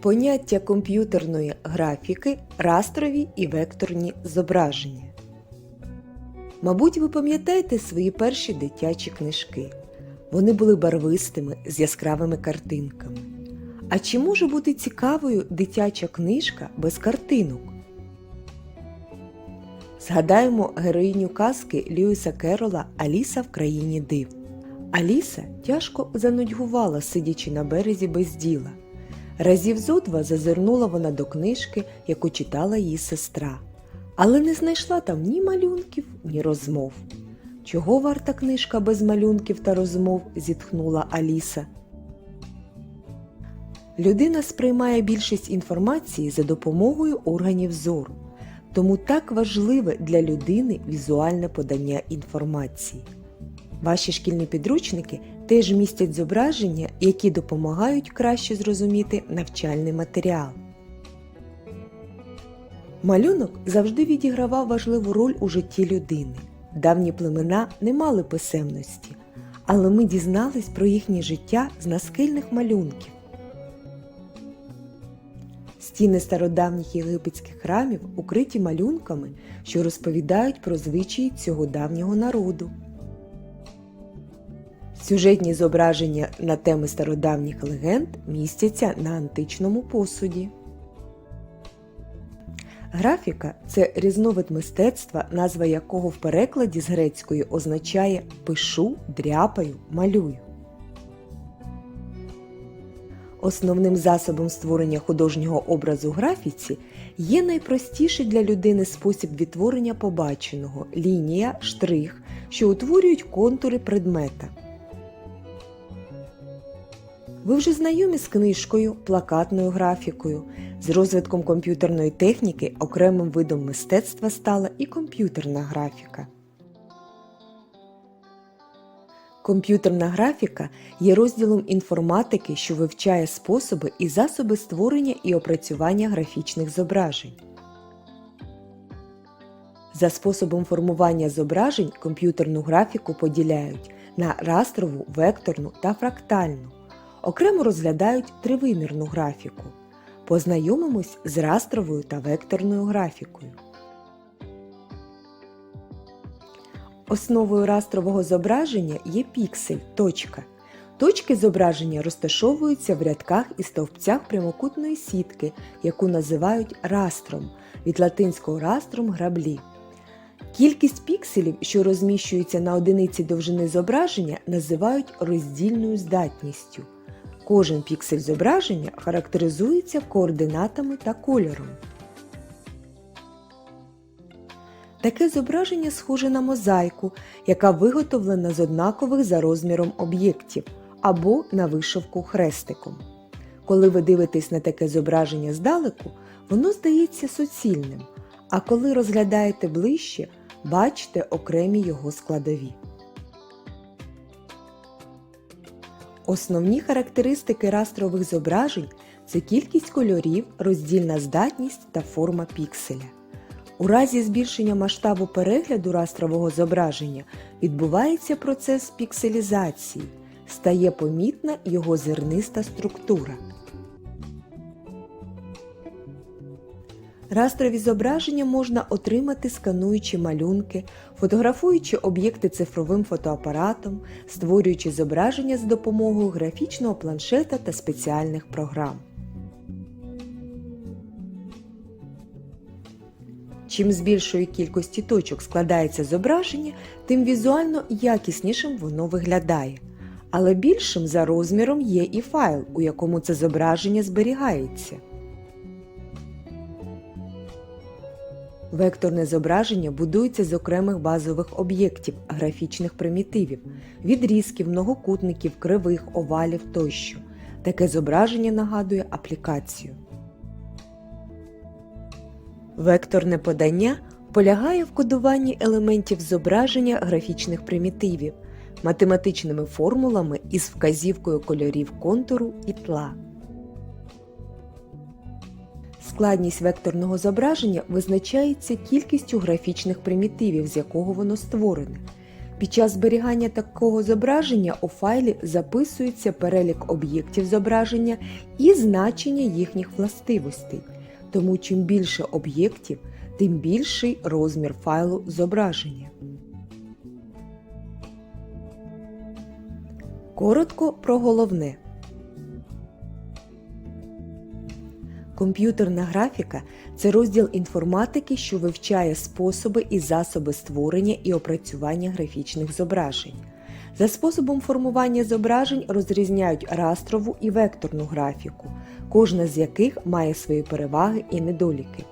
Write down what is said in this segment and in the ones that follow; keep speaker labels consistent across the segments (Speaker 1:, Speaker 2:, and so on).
Speaker 1: Поняття комп'ютерної графіки, растрові і векторні зображення. Мабуть, ви пам'ятаєте свої перші дитячі книжки. Вони були барвистими з яскравими картинками. А чи може бути цікавою дитяча книжка без картинок? Згадаємо героїню казки Льюіса Керола Аліса в країні див. Аліса тяжко занудьгувала, сидячи на березі без діла. Разів зо два зазирнула вона до книжки, яку читала її сестра, але не знайшла там ні малюнків, ні розмов. Чого варта книжка без малюнків та розмов? зітхнула Аліса. Людина сприймає більшість інформації за допомогою органів зору, тому так важливе для людини візуальне подання інформації. Ваші шкільні підручники теж містять зображення, які допомагають краще зрозуміти навчальний матеріал. Малюнок завжди відігравав важливу роль у житті людини. Давні племена не мали писемності, але ми дізнались про їхнє життя з наскільних малюнків. Стіни стародавніх єгипетських храмів укриті малюнками, що розповідають про звичаї цього давнього народу. Сюжетні зображення на теми стародавніх легенд містяться на античному посуді. Графіка це різновид мистецтва, назва якого в перекладі з грецької означає пишу, дряпаю, малюю. Основним засобом створення художнього образу графіці є найпростіший для людини спосіб відтворення побаченого лінія, штрих, що утворюють контури предмета. Ви вже знайомі з книжкою, плакатною графікою. З розвитком комп'ютерної техніки окремим видом мистецтва стала і комп'ютерна графіка. Комп'ютерна графіка є розділом інформатики, що вивчає способи і засоби створення і опрацювання графічних зображень. За способом формування зображень комп'ютерну графіку поділяють на растрову, векторну та фрактальну. Окремо розглядають тривимірну графіку. Познайомимось з растровою та векторною графікою. Основою растрового зображення є піксель точка. Точки зображення розташовуються в рядках і стовпцях прямокутної сітки, яку називають растром від латинського растром граблі. Кількість пікселів, що розміщуються на одиниці довжини зображення, називають роздільною здатністю. Кожен піксель зображення характеризується координатами та кольором. Таке зображення схоже на мозаїку, яка виготовлена з однакових за розміром об'єктів або на вишивку хрестиком. Коли ви дивитесь на таке зображення здалеку, воно здається суцільним, а коли розглядаєте ближче, бачите окремі його складові. Основні характеристики растрових зображень це кількість кольорів, роздільна здатність та форма пікселя. У разі збільшення масштабу перегляду растрового зображення відбувається процес пікселізації, стає помітна його зерниста структура. Растрові зображення можна отримати скануючи малюнки, фотографуючи об'єкти цифровим фотоапаратом, створюючи зображення з допомогою графічного планшета та спеціальних програм. Чим з більшої кількості точок складається зображення, тим візуально якіснішим воно виглядає. Але більшим за розміром є і файл, у якому це зображення зберігається. Векторне зображення будується з окремих базових об'єктів, графічних примітивів, відрізків, многокутників, кривих, овалів тощо. Таке зображення нагадує аплікацію. Векторне подання полягає в кодуванні елементів зображення графічних примітивів, математичними формулами із вказівкою кольорів контуру і тла. Складність векторного зображення визначається кількістю графічних примітивів, з якого воно створене. Під час зберігання такого зображення у файлі записується перелік об'єктів зображення і значення їхніх властивостей. Тому чим більше об'єктів, тим більший розмір файлу зображення. Коротко про головне. Комп'ютерна графіка це розділ інформатики, що вивчає способи і засоби створення і опрацювання графічних зображень. За способом формування зображень розрізняють растрову і векторну графіку, кожна з яких має свої переваги і недоліки.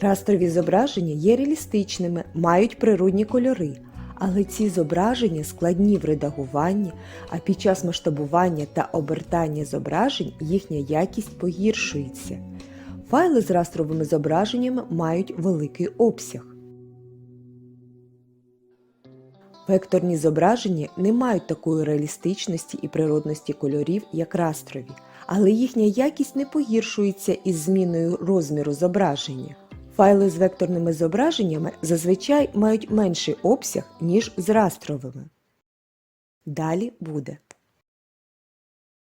Speaker 1: Растрові зображення є реалістичними, мають природні кольори, але ці зображення складні в редагуванні, а під час масштабування та обертання зображень їхня якість погіршується. Файли з растровими зображеннями мають великий обсяг. Векторні зображення не мають такої реалістичності і природності кольорів, як растрові, але їхня якість не погіршується із зміною розміру зображення. Файли з векторними зображеннями зазвичай мають менший обсяг, ніж з растровими. Далі буде.